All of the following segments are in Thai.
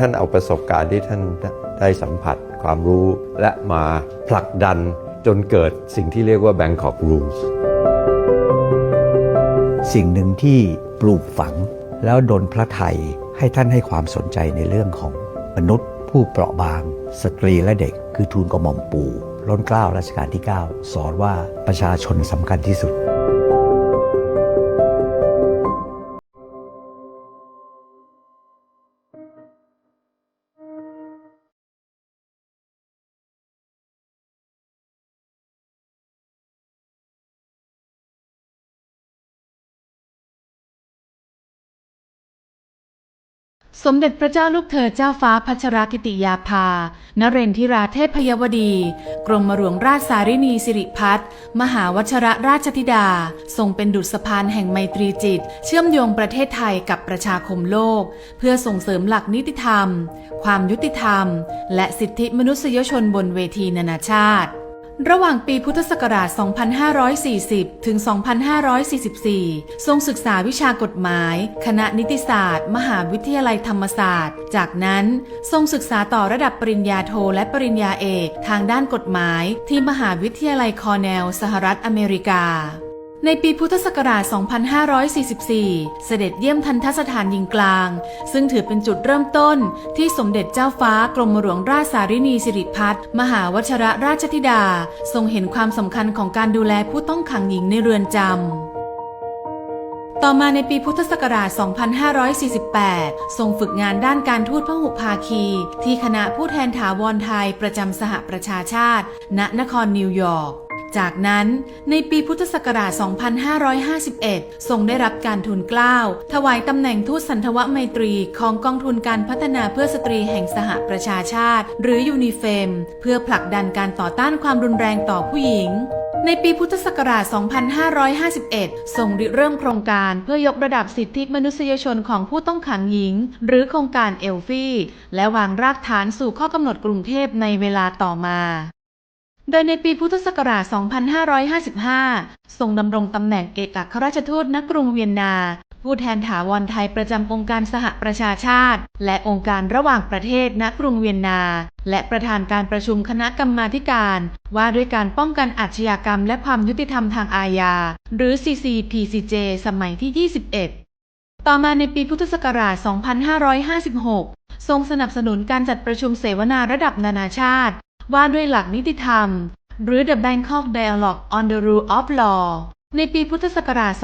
ท่านเอาประสบการณ์ที่ท่านได้สัมผัสความรู้ และมาผลักดันจนเกิดสิ่งที่เรียกว่า Bangkok Rules สิ่งหนึ่งที่ปลูกฝังแล้วดนพระไทยให้ท่านให้ความสนใจในเรื่องของมนุษย์ ผู้เปราะบาง สตรีและเด็ก คือทูลกระหม่อมปู่ล้นเกล้ารัชกาลที่ 9 สอนว่าประชาชนสำคัญที่สุด สมเด็จพระเจ้าลูกเธอเจ้าฟ้าพัชรกิติยาภา นเรนทิราเทพยวดี กรมหลวงราชสารินีสิริพัฒน์มหาวชรราชธิดา ทรงเป็นดุจสะพานแห่งไมตรีจิต เชื่อมโยงประเทศไทยกับประชาคมโลก เพื่อส่งเสริมหลักนิติธรรม ความยุติธรรม และสิทธิมนุษยชนบนเวทีนานาชาติ ระหว่างปีพุทธศักราช 2540 ถึง 2544 ทรงศึกษาวิชากฎหมาย คณะนิติศาสตร์ มหาวิทยาลัยธรรมศาสตร์ จากนั้นทรงศึกษาต่อระดับปริญญาโทและปริญญาเอก ทางด้านกฎหมายที่มหาวิทยาลัยคอร์เนล สหรัฐอเมริกา ในปีพุทธศักราช 2544 เสด็จเยี่ยมทันทสถานยิงกลาง ซึ่งถือเป็นจุดเริ่มต้นที่สมเด็จเจ้าฟ้ากรมหลวงราชสารินีสิริพัฒน์มหาวชระราชธิดา ทรงเห็นความสำคัญของการดูแลผู้ต้องขังหญิงในเรือนจำต่อมาในปีพุทธศักราช 2548 ทรงฝึกงานด้านการทูตพหุภาคี ที่คณะผู้แทนถาวรไทยประจำสหประชาชาติ ณ นครนิวยอร์ก จากนั้นในปีพุทธศักราช 2551 ทรงได้รับการทุนเกล้าถวายตำแหน่งทูตสันทวไมตรีของกองทุนการพัฒนาเพื่อสตรีแห่งสหประชาชาติ หรือยูนิเฟม เพื่อผลักดันการต่อต้านความรุนแรงต่อผู้หญิงในปีพุทธศักราช 2551 ทรงริเริ่มโครงการเพื่อยกระดับสิทธิมนุษยชนของผู้ต้องขังหญิง หรือโครงการเอลฟี่ และวางรากฐานสู่ข้อกำหนดกรุงเทพในเวลาต่อมา โดยในปีพุทธศักราช 2555 ทรงดำรงตำแหน่งเอกอัครราชทูตณกรุงเวียนนา ผู้แทนถาวรไทยประจำองค์การสหประชาชาติ และองค์การระหว่างประเทศณกรุงเวียนนา และประธานการประชุมคณะกรรมาการ ว่าด้วยการป้องกันอาชญากรรมและความยุติธรรมทางอาญา หรือ CCPCJ สมัยที่ 21ต่อมาในปีพุทธศักราช 2556 ทรงสนับสนุนการจัดประชุมเสวนาระดับนานาชาติ ว่าด้วยหลักนิติธรรม หรือ The Bangkok Dialogue on the Rule of Law ในปีพุทธศักราช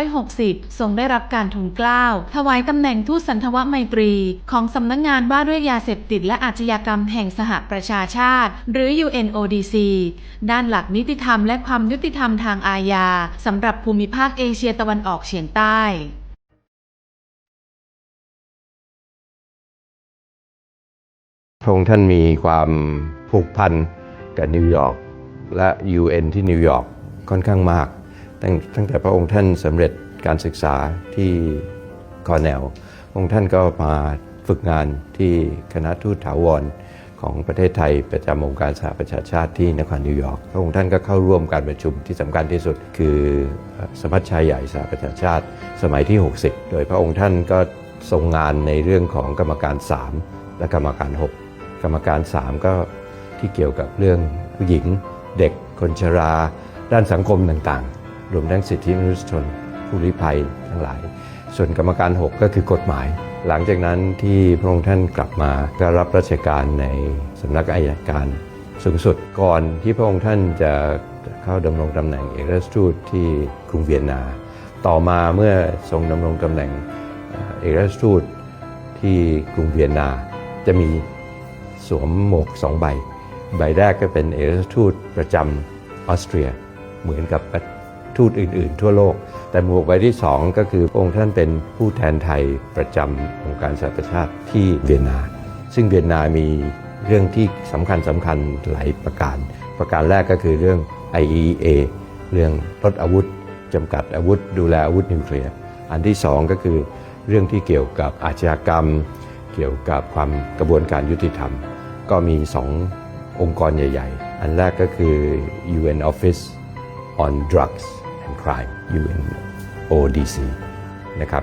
2560 ทรงได้รับการทุนเกล้า ถวายตำแหน่งทูตสันทวไมตรี ของสำนักงงานว่าด้วยยาเสพติดและอาชญากรรมแห่งสหประชาชาติ หรือ UNODC ด้านหลักนิติธรรมและความยุติธรรมทางอาญาสำหรับภูมิภาคเอเชียตะวันออกเฉียงใต้พระองค์ท่านมีความ ผูกพันกับนิวยอร์กและ UN ที่นิวยอร์กค่อนข้างมาก ตั้งตั้งแต่พระองค์ท่านสำเร็จการศึกษาที่คอร์เนลพระองค์ท่านก็มาฝึกงานที่คณะทูตถาวรของประเทศไทยประจำองค์การสหประชาชาติที่นครนิวยอร์กพระองค์ท่านก็เข้าร่วมการประชุมที่สำคัญที่สุด คือสมัชชาใหญ่สหประชาชาติ สมัยที่ 60 โดยพระองค์ท่านก็ทรงงานในเรื่องของกรรมการ 3 และกรรมการ 6 กรรมการ 3 ก็ ที่เกี่ยวกับเรื่องผู้หญิง เด็ก คนชรา ด้านสังคมต่างๆ รวมทั้งสิทธิมนุษยชน ผู้ลี้ภัยทั้งหลาย ส่วนกรรมการ 6 ก็คือกฎหมาย หลังจากนั้นที่พระองค์ท่านกลับมาก็รับราชการในสำนักอายการสูงสุดก่อนที่พระองค์ท่านจะเข้าดำรงตำแหน่งเอกราชทูตที่กรุงเวียนนา ต่อมาเมื่อทรงดำรงตำแหน่งเอ่อเอกราชทูตที่กรุงเวียนนา จะมีสวมหมวกสองใบ ใบแรกก็เป็นเอกทูตประจำออสเตรีย เหมือนกับทูตอื่น ๆ ทั่วโลก แต่หมวกใบที่สองก็คือองค์ท่านเป็นผู้แทนไทยประจำองค์การสหประชาชาติที่เวียนนา ซึ่งเวียนนามีเรื่องที่สำคัญสำคัญหลายประการ ประการแรกก็คือเรื่อง IEA เรื่องลดอาวุธจำกัดอาวุธ ดูแลอาวุธนิวเคลียร์ อันที่สองก็คือเรื่องที่เกี่ยวกับอาชญากรรม เกี่ยวกับความกระบวนการยุติธรรม ก็มีสอง องค์กรใหญ่ ๆ อันแรกก็คือ UN Office on Drugs and Crime UNODC นะครับ